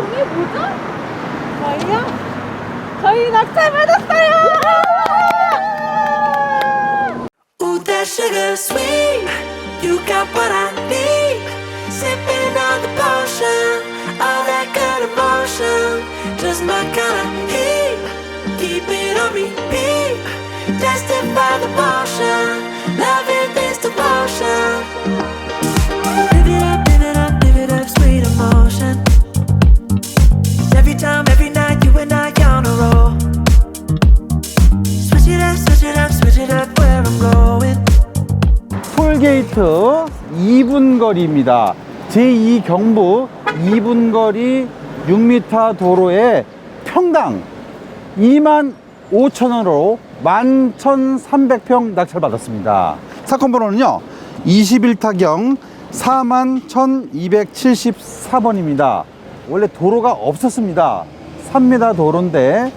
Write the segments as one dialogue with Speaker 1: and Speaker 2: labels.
Speaker 1: 종이 뭐죠? 저희요? 저희 낙찰 받았어요!
Speaker 2: Ooh, that sugar sweet. You got what I need. Sipping on the potion. All that good emotion. Just my kind of heat. Keep it on repeat. Tested by the motion. Loving this devotion.
Speaker 3: 2분 거리입니다. 제2 경북 2분 거리 6m 도로에 평당 2만 5천원으로 11,300평 낙찰받았습니다. 사건 번호는요, 21타경 41,274번입니다. 원래 도로가 없었습니다. 3m 도로인데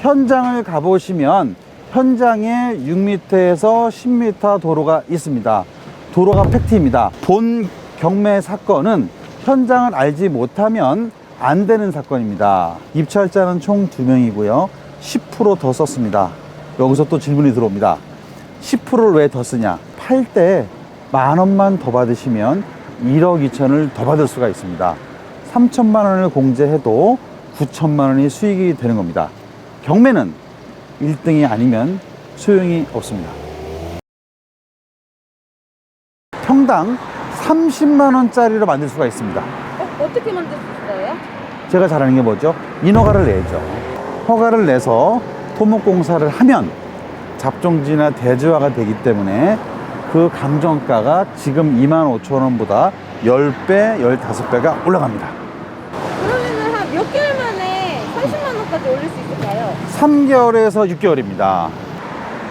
Speaker 3: 현장을 가보시면 현장에 6m에서 10m 도로가 있습니다. 도로가 팩트입니다. 본 경매 사건은 현장을 알지 못하면 안 되는 사건입니다. 입찰자는 총 2명이고요. 10%더 썼습니다. 여기서 또 질문이 들어옵니다. 10%를 왜 더 쓰냐? 팔 때 만 원만 더 받으시면 1억 2천을 더 받을 수가 있습니다. 3천만 원을 공제해도 9천만 원이 수익이 되는 겁니다. 경매는 1등이 아니면 소용이 없습니다. 평당 30만 원짜리로 만들 수가 있습니다.
Speaker 1: 어, 어떻게 만드셨어요?
Speaker 3: 제가 잘하는 게 뭐죠? 인허가를 내죠. 허가를 내서 토목공사를 하면 잡종지나 대지화가 되기 때문에 그 감정가가 지금 2만 5천 원보다 10배, 15배가 올라갑니다.
Speaker 1: 그러면은 한몇 개월 만에 30만 원까지 올릴 수 있을까요?
Speaker 3: 3개월에서 6개월입니다.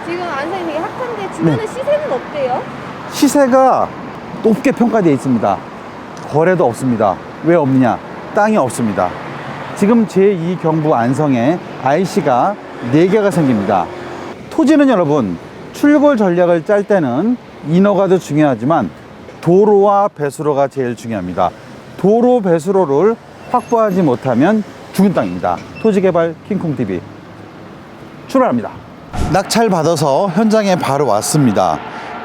Speaker 1: 지금 안산이 되게 핫한데 주변에
Speaker 3: 네.
Speaker 1: 시세는 어때요?
Speaker 3: 시세가 높게 평가되어 있습니다. 거래도 없습니다. 왜 없느냐? 땅이 없습니다. 지금 제2 경부 안성에 IC가 4개가 생깁니다. 토지는 여러분, 출골 전략을 짤 때는 인허가도 중요하지만 도로와 배수로가 제일 중요합니다. 도로 배수로를 확보하지 못하면 죽은 땅입니다. 토지개발 킹콩TV 출발합니다. 낙찰 받아서 현장에 바로 왔습니다.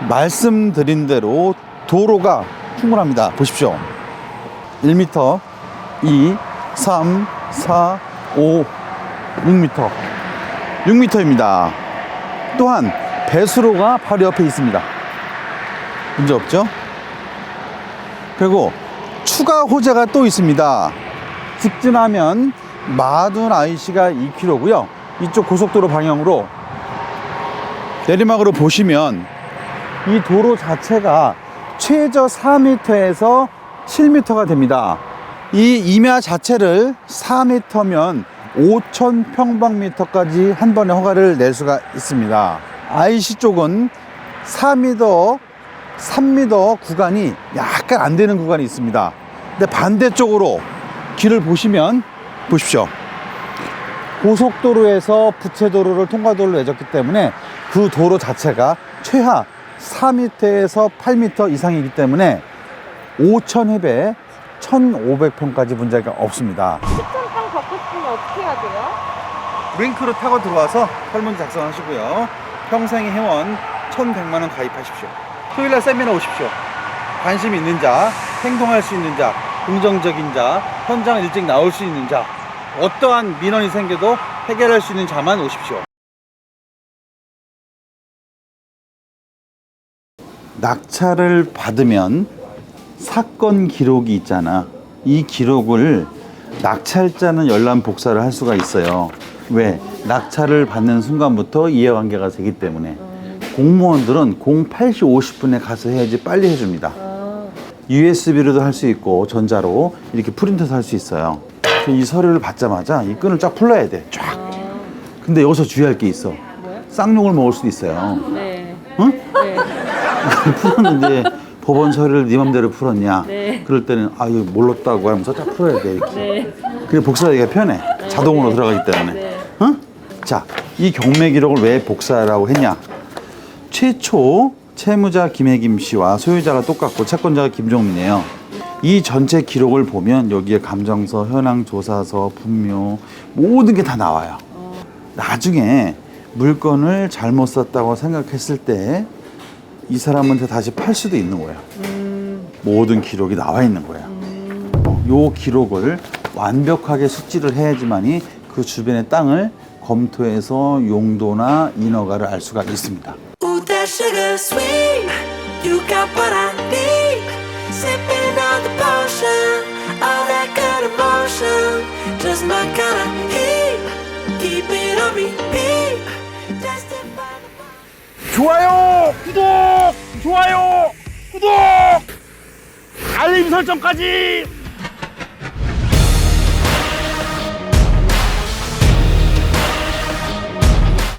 Speaker 3: 말씀드린 대로 도로가 충분합니다. 보십시오. 1m, 2, 3, 4, 5, 6m. 6m입니다. 또한 배수로가 바로 옆에 있습니다. 문제 없죠? 그리고 추가 호재가 또 있습니다. 직진하면 마둔 IC가 2km고요. 이쪽 고속도로 방향으로 내리막으로 보시면 이 도로 자체가 최저 4m에서 7m가 됩니다. 이 임야 자체를 4m면 5천 평방미터까지 한 번에 허가를 낼 수가 있습니다. IC 쪽은 4m, 3m 구간이 약간 안 되는 구간이 있습니다. 근데 반대쪽으로 길을 보시면 보십시오. 고속도로에서 부채도로를 통과도로로 내줬기 때문에 그 도로 자체가 최하 4m에서 8m 이상이기 때문에 5,000회배 1,500평까지 문제가 없습니다.
Speaker 1: 추천빵 받고 싶으면 어떻게 해야 돼요?
Speaker 3: 링크로 타고 들어와서 설문지 작성하시고요. 평생의 회원 1,100만 원 가입하십시오. 토요일 날 세미나 오십시오. 관심 있는 자, 행동할 수 있는 자, 긍정적인 자, 현장 일찍 나올 수 있는 자, 어떠한 민원이 생겨도 해결할 수 있는 자만 오십시오. 낙찰을 받으면 사건 기록이 있잖아. 이 기록을 낙찰자는 열람 복사를 할 수가 있어요. 왜? 낙찰을 받는 순간부터 이해관계가 되기 때문에 공무원들은 08시 50분에 가서 해야지 빨리 해줍니다. USB로도 할 수 있고 전자로 이렇게 프린터도 할 수 있어요. 이 서류를 받자마자 이 끈을 쫙 풀러야 돼. 쫙. 근데 여기서 주의할 게 있어. 쌍욕을 먹을 수도 있어요.
Speaker 1: 네.
Speaker 3: 응?
Speaker 1: 네.
Speaker 3: 풀었는데 법원 서류를 네 맘대로 풀었냐?
Speaker 1: 네.
Speaker 3: 그럴 때는 아유 몰랐다고 하면서 딱 풀어야 돼 이렇게.
Speaker 1: 네.
Speaker 3: 그래 복사하기가 편해. 자동으로 들어가기 때문에.
Speaker 1: 네.
Speaker 3: 응? 자, 이 경매 기록을 왜 복사라고 했냐? 최초 채무자 김혜김 씨와 소유자가 똑같고 채권자가 김종민이에요. 이 전체 기록을 보면 여기에 감정서, 현황 조사서, 분묘 모든 게 다 나와요. 나중에 물건을 잘못 썼다고 생각했을 때 이 사람한테 다시 팔 수도 있는 거예요. 모든 기록이 나와 있는 거예요. 어, 요 기록을 완벽하게 숙지를 해야지만이 그 주변의 땅을 검토해서 용도나 인허가를 알 수가 있습니다.
Speaker 4: 좋아요, 구독, 좋아요, 구독, 알림 설정까지